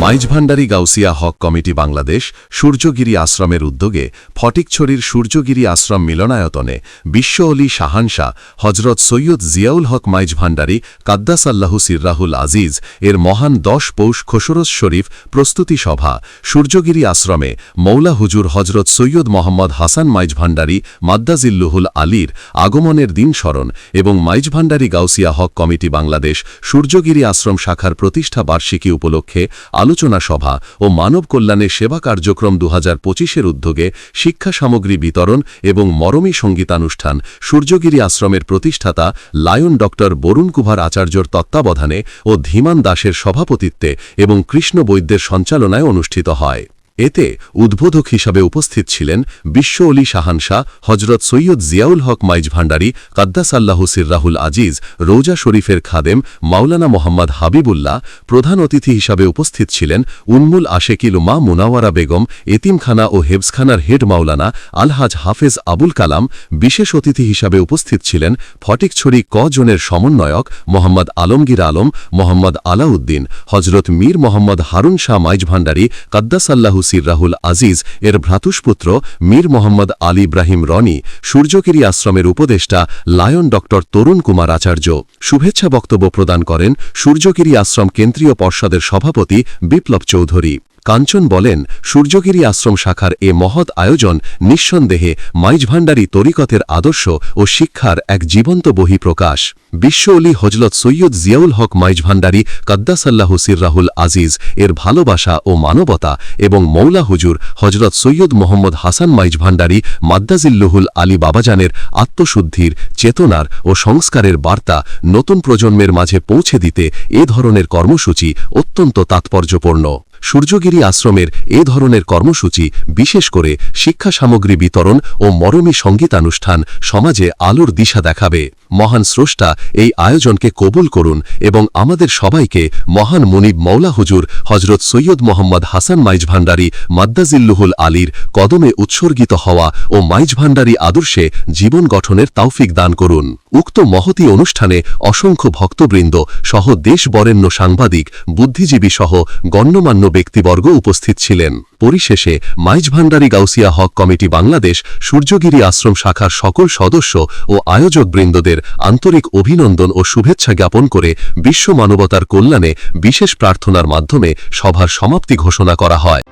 Maizbhandari Gausia Haq committee Bangladesh Suryagiri আশ্রমের উদ্যোগে ফটিকছড়ির সূর্যগিরি আশ্রম মিলনায়তনে বিশ্ব অলি শাহানশাহ হজরত সৈয়দ জিয়াউল হক মাইজভান্ডারী, কাদ্দাস আল্লাহু সিররাহুল আজিজ এর মহান দশ পৌষ খসরস শরীফ প্রস্তুতি সভা সূর্যগিরি আশ্রমে মৌলা হুজুর হজরত সৈয়দ মোহাম্মদ হাসান মাইজভান্ডারী মাদ্দাজিল্লুহুল আলীর আগমনের দিন স্মরণ এবং মাইজভান্ডারী গাউসিয়া হক কমিটি বাংলাদেশ সূর্যগিরি আশ্রম শাখার প্রতিষ্ঠা বার্ষিকী উপলক্ষে আলোচনা সভা ও মানব কল্যাণে সেবা কার্যক্রম দু হাজার উদ্যোগে শিক্ষা সামগ্রী বিতরণ এবং মরমী সঙ্গীতানুষ্ঠান সূর্যগিরি আশ্রমের প্রতিষ্ঠাতা লায়ন ডক্টর বরুণ কুভার আচার্যর তত্ত্বাবধানে ও ধীমান দাসের সভাপতিত্বে এবং কৃষ্ণ বৈদ্যের সঞ্চালনায় অনুষ্ঠিত হয়। এতে উদ্বোধক হিসাবে উপস্থিত ছিলেন বিশ্ব অলি শাহানশাহ হজরত সৈয়দ জিয়াউল হক মাইজ ভান্ডারী, কাদ্দাস আল্লাহ সিররাহুল আজিজ, রৌজা শরীফের খাদেম মাওলানা মোহাম্মদ হাবিবুল্লাহ, প্রধান অতিথি হিসাবে উপস্থিত ছিলেন উন্মুল আশেকিল মা মুনাওয়ারা বেগম, এতিমখানা ও হেবসখানার হেড মাওলানা আলহাজ হাফেজ আবুল কালাম, বিশেষ অতিথি হিসাবে উপস্থিত ছিলেন ফটিকছড়ি ক জোনের সমন্বয়ক মোহাম্মদ আলমগীর আলম, মোহাম্মদ আলাউদ্দিন হজরত মীর মোহাম্মদ হারুন শাহ মাইজ ভান্ডারী, কাদ্দাস আল্লাহু সিররাহুল আজিজ, এর ভ্রাতুষ্পুত্র মীর মোহাম্মদ আলী ইব্রাহিম রনি সূর্যকিরি আশ্রমের উপদেষ্টা লায়ন ডক্টর তরুণ কুমার আচার্য। শুভেচ্ছা বক্তব্য প্রদান করেন সূর্যকিরি আশ্রম কেন্দ্রীয় পর্ষদের সভাপতি বিপ্লব চৌধুরী। কাঞ্চন বলেন, সূর্যগিরি আশ্রম শাখার এ মহৎ আয়োজন নিঃসন্দেহে মাইজভান্ডারী তরিকতের আদর্শ ও শিক্ষার এক জীবন্ত বহিঃপ্রকাশ। বিশ্ব অলি হজলত সৈয়দ জিয়াউল হক মাইজভান্ডারী কাদ্দাসাল্লাহ সিররাহুল আজিজ এর ভালোবাসা ও মানবতা এবং মৌলা হুজুর হজরত সৈয়দ মোহাম্মদ হাসান মাইজভান্ডারী মাদ্দাজিল্লুহুল আলী বাবাজানের আত্মশুদ্ধির, চেতনার ও সংস্কারের বার্তা নতুন প্রজন্মের মাঝে পৌঁছে দিতে এ ধরনের কর্মসূচি অত্যন্ত তাৎপর্যপূর্ণ। সূর্যগিরি আশ্রমের এ ধরনের কর্মসূচি, বিশেষ করে শিক্ষা সামগ্রী বিতরণ ও মরমী সঙ্গীতানুষ্ঠান, সমাজে আলোর দিশা দেখাবে। মহান স্রষ্টা এই আয়োজনকে কবুল করুন এবং আমাদের সবাইকে মহান মুনিব মৌলা হুজুর হজরত সৈয়দ মোহাম্মদ হাসান মাইজ ভান্ডারী মাদ্দাজিল্লুহুল আলীর কদমে উৎসর্গিত হওয়া ও মাইজ ভান্ডারী আদর্শে জীবন গঠনের তাওফিক দান করুন। উক্ত মহতি অনুষ্ঠানে অসংখ্য ভক্তবৃন্দ সহ দেশ বরেণ্য সাংবাদিক, বুদ্ধিজীবী সহ গণ্যমান্য ব্যক্তিবর্গ উপস্থিত ছিলেন। পরিশেষে মাইজ ভান্ডারী গাউসিয়া হক কমিটি বাংলাদেশ, সূর্যগিরি আশ্রম শাখার সকল সদস্য ও আয়োজক বৃন্দদের আন্তরিক অভিনন্দন ও শুভেচ্ছা জ্ঞাপন করে বিশ্ব মানবতার কল্যাণে বিশেষ প্রার্থনার মাধ্যমে সভার সমাপ্তি ঘোষণা করা হয়।